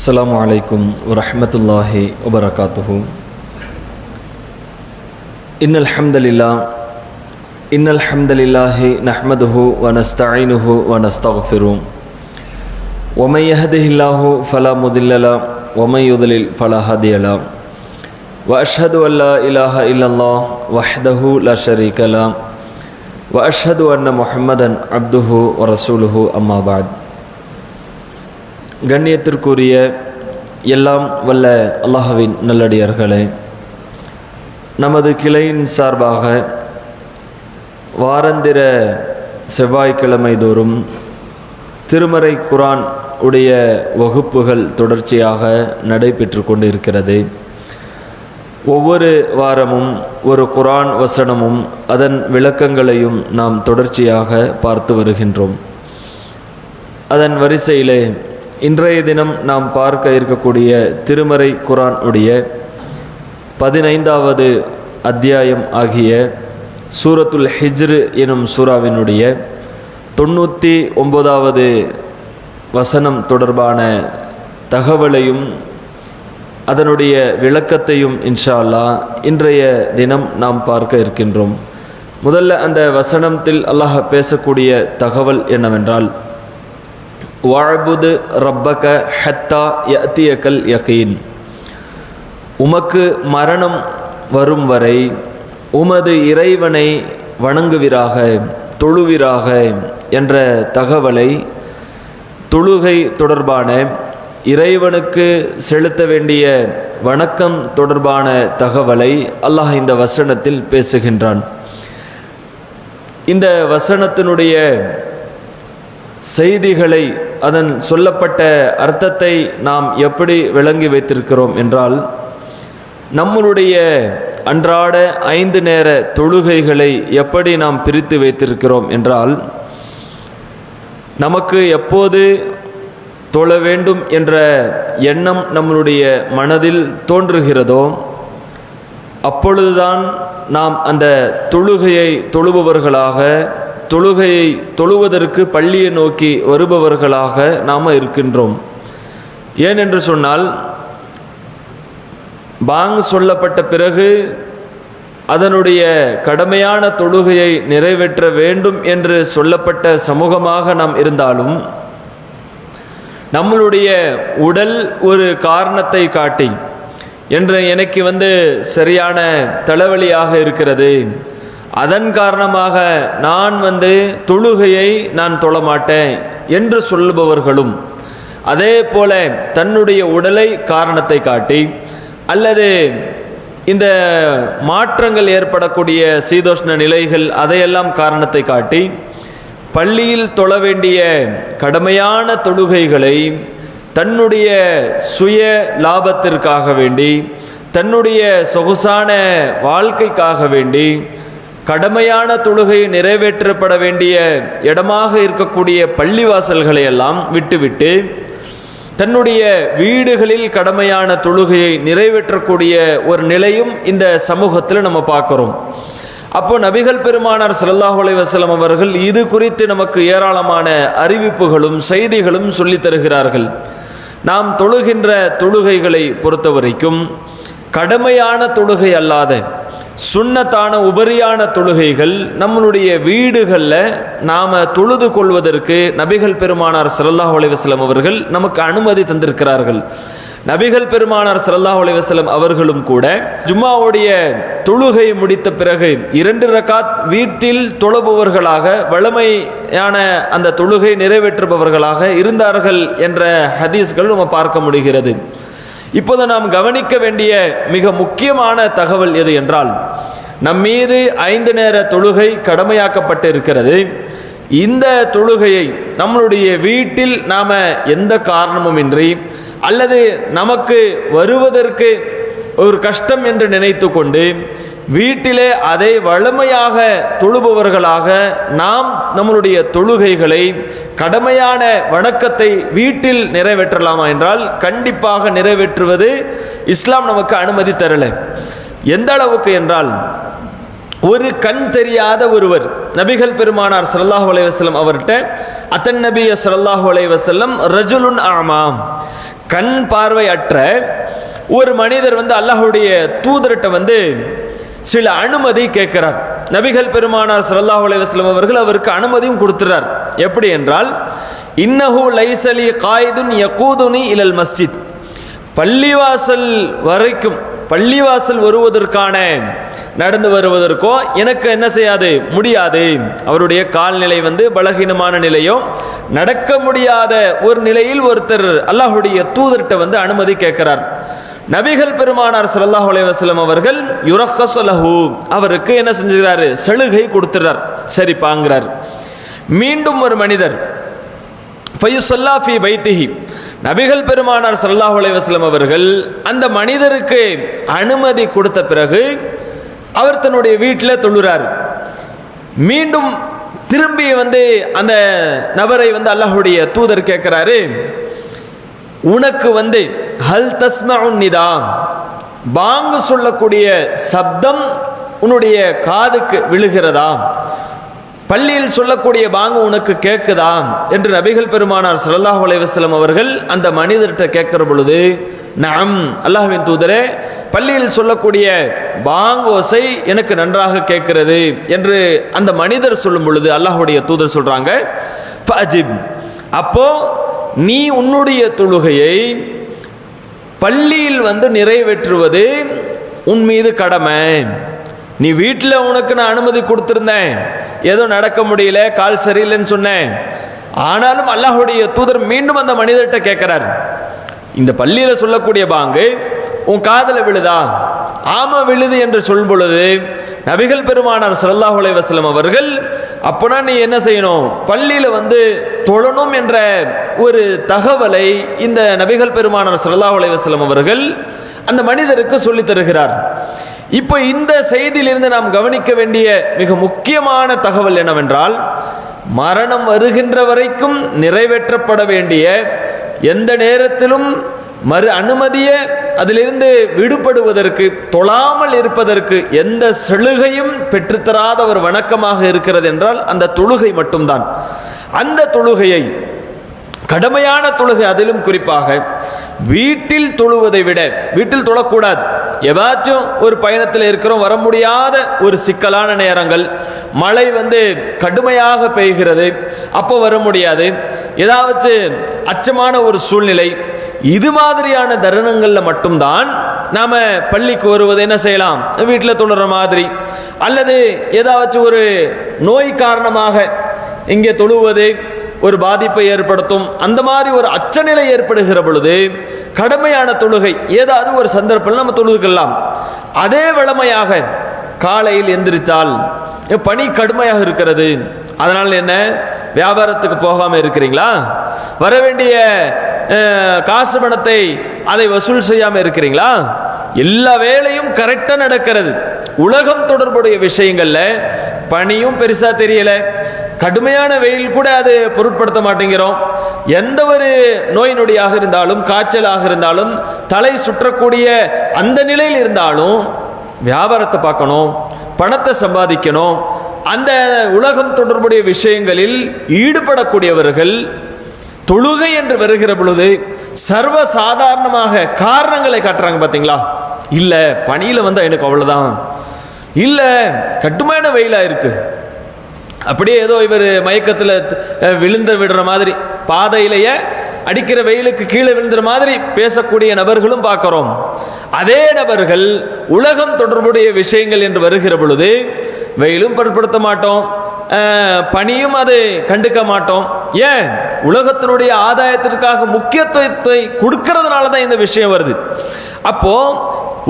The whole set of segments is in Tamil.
السلام عليكم ورحمة الله وبركاته. إن الحمد لله إن الحمد لله نحمده ونستعينه ونستغفره. ومن يهده الله فلا مضل له ومن يضلل فلا هادي له. وأشهد أن لا إله إلا الله وحده لا شريك له. وأشهد أن محمدا عبده ورسوله أما بعد. கண்ணியத்திற்குரிய எல்லாம் வல்ல அல்லாஹவின் நல்லடியார்களே நமது கிளையின் சார்பாக வாரந்திர செவ்வாய்க்கிழமை தோறும் திருமறை குரான் உடைய வகுப்புகள் தொடர்ச்சியாக நடைபெற்று கொண்டிருக்கிறது. ஒவ்வொரு வாரமும் ஒரு குரான் வசனமும் அதன் விளக்கங்களையும் நாம் தொடர்ச்சியாக பார்த்து வருகின்றோம். அதன் வரிசையிலே இன்றைய தினம் நாம் பார்க்க இருக்கக்கூடிய திருமறை குரான் உடைய பதினைந்தாவது அத்தியாயம் ஆகிய சூரத்துல் ஹிஜ்ரு எனும் சூறாவினுடைய தொண்ணூற்றி ஒன்பதாவது வசனம் தொடர்பான தகவலையும் அதனுடைய விளக்கத்தையும் இன்ஷா இன்றைய தினம் நாம் பார்க்க இருக்கின்றோம். முதல்ல அந்த வசனத்தில் அல்லாஹ் பேசக்கூடிய தகவல் என்னவென்றால் வாழ்புது ரப்பக ஹத்தா யத்தியக்கல் யகீன் உமக்கு மரணம் வரும் வரை உமது இறைவனை வணங்குவீராக தொழுவீராக என்ற தகவலை தொழுகை தொடர்பான இறைவனுக்கு செலுத்த வேண்டிய வணக்கம் தொடர்பான தகவலை அல்லாஹ் இந்த வசனத்தில் பேசுகின்றான் இந்த வசனத்தினுடைய செய்திகளை அதன் சொல்லப்பட்ட அர்த்தத்தை நாம் எப்படி விளங்கி வைத்திருக்கிறோம் என்றால் நம்மளுடைய அன்றாட ஐந்து நேர தொழுகைகளை எப்படி நாம் பிரித்து வைத்திருக்கிறோம் என்றால் நமக்கு எப்போது தொழ வேண்டும் என்ற எண்ணம் நம்மளுடைய மனதில் தோன்றுகிறதோ அப்பொழுதுதான் நாம் அந்த தொழுகையை தொழுபவர்களாக தொழுகையை தொழுவதற்கு பள்ளியை நோக்கி வருபவர்களாக நாம் இருக்கின்றோம். ஏனென்று சொன்னால் பாங் சொல்லப்பட்ட பிறகு அதனுடைய கடமையான தொழுகையை நிறைவேற்ற வேண்டும் என்று சொல்லப்பட்ட சமூகமாக நாம் இருந்தாலும் நம்மளுடைய உடல் ஒரு காரணத்தை காட்டி என்று எனக்கு வந்து சரியான தலைவலியாக இருக்கிறது அதன் காரணமாக நான் வந்து தொழுகையை நான் தொழமாட்டேன் என்று சொல்லுபவர்களும் அதே போல தன்னுடைய உடலை காரணத்தை காட்டி அல்லது இந்த மாற்றங்கள் ஏற்படக்கூடிய சீதோஷ்ண நிலைகள் அதையெல்லாம் காரணத்தை காட்டி பள்ளியில் தொழ வேண்டிய கடமையான தொழுகைகளை தன்னுடைய சுய லாபத்திற்காக வேண்டி தன்னுடைய சொகுசான வாழ்க்கைக்காக வேண்டி கடமையான தொழுகை நிறைவேற்றப்பட வேண்டிய இடமாக இருக்கக்கூடிய பள்ளிவாசல்களை எல்லாம் விட்டுவிட்டு தன்னுடைய வீடுகளில் கடமையான தொழுகையை நிறைவேற்றக்கூடிய ஒரு நிலையும் இந்த சமூகத்தில் நம்ம பார்க்குறோம். அப்போ நபிகள் பெருமானார் சல்லாஹ் அலைவாஸ்லம் அவர்கள் இது குறித்து நமக்கு ஏராளமான அறிவிப்புகளும் செய்திகளும் சொல்லித் தருகிறார்கள். நாம் தொழுகின்ற தொழுகைகளை பொறுத்த வரைக்கும் கடமையான தொழுகை அல்லாத சுண்ணத்தான உபரியான தொழுகைகள் நம்மளுடைய வீடுகளில் நாம் தொழுது கொள்வதற்கு நபிகள் பெருமானார் சல்லாஹ் அலைவாஸ்லம் அவர்கள் நமக்கு அனுமதி தந்திருக்கிறார்கள். நபிகள் பெருமானார் சல்லாஹ் அலைவாஸ்லம் அவர்களும் கூட ஜும்மாவுடைய தொழுகை முடித்த பிறகு இரண்டு ரகாத் வீட்டில் தொழுபவர்களாக வளமையான அந்த தொழுகை நிறைவேற்றுபவர்களாக இருந்தார்கள் என்ற ஹதீஸ்கள் நம்ம பார்க்க முடிகிறது. இப்போது நாம் கவனிக்க வேண்டிய மிக முக்கியமான தகவல் எது என்றால் நம் மீது ஐந்து நேர தொழுகை கடமையாக்கப்பட்டு இருக்கிறது இந்த தொழுகையை நம்மளுடைய வீட்டில் நாம் எந்த காரணமுமின்றி அல்லது நமக்கு வருவதற்கு ஒரு கஷ்டம் என்று நினைத்து கொண்டு வீட்டிலே அதை வளமையாக தொழுபவர்களாக நாம் நம்மளுடைய தொழுகைகளை கடமையான வணக்கத்தை வீட்டில் நிறைவேற்றலாமா என்றால் கண்டிப்பாக நிறைவேற்றுவது இஸ்லாம் நமக்கு அனுமதி தரல. எந்த அளவுக்கு என்றால் ஒரு கண் தெரியாத ஒருவர் நபிகள் பெருமானார் ஸல்லல்லாஹு அலைவசல்லம் அவர்கிட்ட அத்தன் நபிய ஸல்லல்லாஹு அலைவசல்லம் ரஜுலுன் ஆமாம் கண் பார்வையற்ற ஒரு மனிதர் வந்து அல்லாஹுடைய தூதர்கிட்ட வந்து சில அனுமதி கேட்கிறார். நபிகள் பெருமானார் சல்லாஹ் அலைஹி அவர்கள் அவருக்கு அனுமதியும் கொடுத்துறார். எப்படி என்றால் இன்னஹு லைசலி காயிதுன் யகூதுனி இலல் மஸ்ஜித். பள்ளிவாசல் வரைக்கும் பள்ளிவாசல் வருவதற்கான நடந்து வருவதற்கோ எனக்கு என்ன செய்யாது? முடியாது. அவருடைய கால்நிலை வந்து பலகீனமான நிலையோ நடக்க முடியாத ஒரு நிலையில் ஒருத்தர் அல்லாஹுடைய தூதர்கிட்ட வந்து அனுமதி கேட்கிறார். நபிகள் பெருமானார் சல்லாஹ் அலைவாஸ்லம் அவர்கள் யுரஹஸலஹு அவருக்கு என்ன செஞ்சுக்கிறாரு சலுகை கொடுத்துறார் சரி பாங்கிறார். மீண்டும் ஒரு மனிதர் ஃபயுசல்லா ஃபி பைத்திஹி நபிகள் பெருமானார் சல்லாஹ் அலைவாஸ்லம் அவர்கள் அந்த மனிதருக்கு அனுமதி கொடுத்த பிறகு அவர் தன்னுடைய வீட்டில் தொழுறார். மீண்டும் திரும்பி வந்து அந்த நபரை வந்து அல்லாஹுடைய தூதர் கேட்கிறாரு உனக்கு வந்து ஹல் தஸ்மஉன் பாங்கு சொல்லக்கூடிய சப்தம் உன்னுடைய காதுக்கு விழுகிறதா? பள்ளியில் சொல்லக்கூடிய பாங்கு உனக்கு கேட்குதா? என்று நபிகள் பெருமானார் ஸல்லல்லாஹு அலைவாஸ்லம் அவர்கள் அந்த மனிதர்கிட்ட கேட்கிற பொழுது நாம் அல்லாஹ்வின் தூதரே பள்ளியில் சொல்லக்கூடிய பாங்கோசை எனக்கு நன்றாக கேட்கிறது. என்று அந்த மனிதர் சொல்லும் பொழுது அல்லாஹுடைய தூதர் சொல்றாங்க அப்போ நீ உன்னுடைய தொழுகையை பள்ளியில் வந்து நிறைவேற்றுவது உன் மீது கடமை. நீ வீட்டில் உனக்கு நான் அனுமதி கொடுத்துருந்தேன். ஏதோ நடக்க முடியல கால் சரியில்லைன்னு சொன்னேன். ஆனாலும் அல்லாஹுடைய தூதர் மீண்டும் அந்த மனிதர்கிட்ட கேட்கிறார். இந்த பள்ளியில் சொல்லக்கூடிய பாங்கு உன் காதல விழுதா? ஆமா விழுது என்று சொல்லும் பொழுது நபிகள் பெருமானார் சல்லாஹ் அலைஹி அவர்கள் அப்போனா நீ என்ன செய்யணும்? பள்ளியில் வந்து தொழணும் என்ற ஒரு தகவலை இந்த நபிகள் பெருமானார் சல்லாஹ் அலைஹி அவர்கள் அந்த மனிதருக்கு சொல்லித் தருகிறார். இப்போ இந்த செய்தியிலிருந்து நாம் கவனிக்க வேண்டிய மிக முக்கியமான தகவல் என்னவென்றால் மரணம் வருகின்ற வரைக்கும் நிறைவேற்றப்பட வேண்டிய எந்த நேரத்திலும் மறு அனுமதிய அதிலிருந்து விடுபடுவதற்கு தொழாமல் இருப்பதற்கு எந்த சலுகையும் பெற்றுத்தராத ஒரு வணக்கமாக இருக்கிறது என்றால் அந்த தொழுகை மட்டும்தான். அந்த தொழுகையை கடமையான தொழுகை அதிலும் குறிப்பாக வீட்டில் தொழுவதை விட வீட்டில் தொழக்கூடாது. எதாச்சும் ஒரு பயணத்தில் இருக்கிறோம் வர முடியாத ஒரு சிக்கலான நேரங்கள் மழை வந்து கடுமையாக பெய்கிறது அப்போ வர முடியாது. ஏதாவது அச்சமான ஒரு சூழ்நிலை இது மாதிரியான தருணங்களில் மட்டும்தான் நாம் பள்ளிக்கு வருவது என்ன செய்யலாம்? வீட்டில் தொழுற மாதிரி. அல்லது ஏதாச்சும் ஒரு நோய் காரணமாக இங்கே தொழுவது ஒரு பாதிப்பை ஏற்படுத்தும். அந்த மாதிரி ஒரு அச்சநிலை ஏற்படுகிற பொழுது கடுமையான தொழுகை ஏதாவது ஒரு சந்தர்ப்பம் நம்ம தொழுதுக்கலாம். அதே வளமையாக காலையில் எந்திரித்தால் பனி கடுமையாக இருக்கிறது. அதனால் என்ன? வியாபாரத்துக்கு போகாமல் இருக்கிறீங்களா? வர வேண்டிய காசு பணத்தை அதை வசூல் செய்யாமல் இருக்கிறீங்களா? எல்லா வேலையும் கரெக்டாக நடக்கிறது. உலகம் தொடர்புடைய விஷயங்களில் பனியும் பெருசாக தெரியல. கடுமையான வெயில் கூட அது பொருட்படுத்த மாட்டேங்கிறோம். எந்த ஒரு நோய் நொடியாக இருந்தாலும் காய்ச்சலாக இருந்தாலும் தலை சுற்றக்கூடிய அந்த நிலையில் இருந்தாலும் வியாபாரத்தை பார்க்கணும் பணத்தை சம்பாதிக்கணும் அந்த உலகம் தொடர்புடைய விஷயங்களில் ஈடுபடக்கூடியவர்கள் தொழுகை என்று வருகிற பொழுது சர்வ சாதாரணமாக காரணங்களை காட்டுறாங்க பார்த்தீங்களா இல்லை பணியில் வந்தால் எனக்கு அவ்வளோதான் இல்லை கட்டுமான வெயிலாக இருக்குது அப்படியே ஏதோ இவர் மயக்கத்தில் விழுந்து விடுற மாதிரி பாதையிலேயே அடிக்கிற வெயிலுக்கு கீழே விழுந்துற மாதிரி பேசக்கூடிய நபர்களும் பார்க்கிறோம். அதே நபர்கள் உலகம் தொடர்புடைய விஷயங்கள் என்று வருகிற பொழுது வெயிலும் பொருட்படுத்த மாட்டோம். பணியும் அதை கண்டுக்க மாட்டோம். ஏன்? உலகத்தினுடைய ஆதாயத்திற்காக முக்கியத்துவத்தை கொடுக்கறதுனால தான் இந்த விஷயம் வருது. அப்போ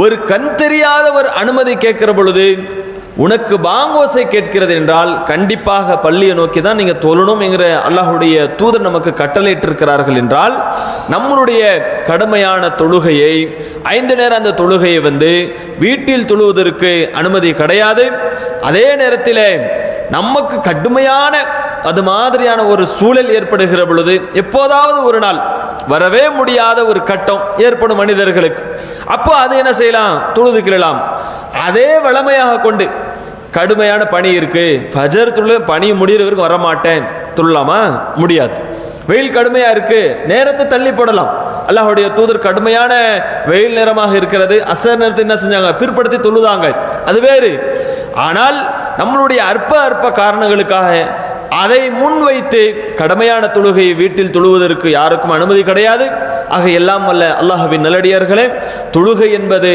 ஒரு கண் தெரியாத ஒரு அனுமதி கேட்கிற பொழுது உனக்கு பாங்கோசை கேட்கிறது என்றால் கண்டிப்பாக பள்ளியை நோக்கி தான் நீங்கள் தொழணும் என்கிற அல்லாஹுடைய தூதர் நமக்கு கட்டளையிட்டிருக்கிறார்கள் என்றால் நம்மளுடைய கடுமையான தொழுகையை ஐந்து நேரம் அந்த தொழுகையை வந்து வீட்டில் தொழுவதற்கு அனுமதி கிடையாது. அதே நேரத்தில் நமக்கு கடுமையான அது மாதிரியான ஒரு சூழல் ஏற்படுகிற பொழுது எப்போதாவது ஒரு நாள் வரவே முடியாத ஒரு கட்டம் ஏற்படும் மனிதர்களுக்கு. அப்போ அது என்ன செய்யலாம்? தொழுதுக்கிடலாம். அதே வளமையாக கொண்டு கடுமையான பனி இருக்கு. ஃபஜர் துள்ள பனி முடிகிற வரைக்கும் வரமாட்டேன். துள்ளலாமா முடியாது. வெயில் கடுமையா இருக்கு. நேரத்தை தள்ளி போடலாம். அல்லாஹுடைய தூதர் கடுமையான வெயில் நேரமாக இருக்கிறது. அசர் நேரத்தை என்ன செஞ்சாங்க? பிற்படுத்தி தொழுதாங்க. அது வேறு. ஆனால் நம்மளுடைய அற்ப அற்ப காரணங்களுக்காக அதை முன்வைத்து கடமையான தொழுகையை வீட்டில் தொழுவதற்கு யாருக்கும் அனுமதி கிடையாது. ஆக எல்லாம் வல்ல அல்லாஹுவின் நல்லடியார்களே தொழுகை என்பது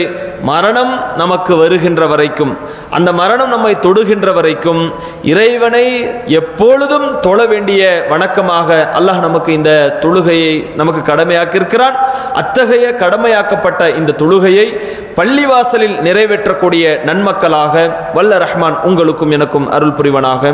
மரணம் நமக்கு வருகின்ற வரைக்கும் அந்த மரணம் நம்மை தொடுகின்ற வரைக்கும் இறைவனை எப்பொழுதும் தொழ வேண்டிய வணக்கமாக அல்லாஹ் நமக்கு இந்த தொழுகையை நமக்கு கடமையாக்கியிருக்கிறான். அத்தகைய கடமையாக்கப்பட்ட இந்த தொழுகையை பள்ளிவாசலில் நிறைவேற்றக்கூடிய நன்மக்களாக வல்ல ரஹ்மான் உங்களுக்கும் எனக்கும் அருள் புரிவனாக.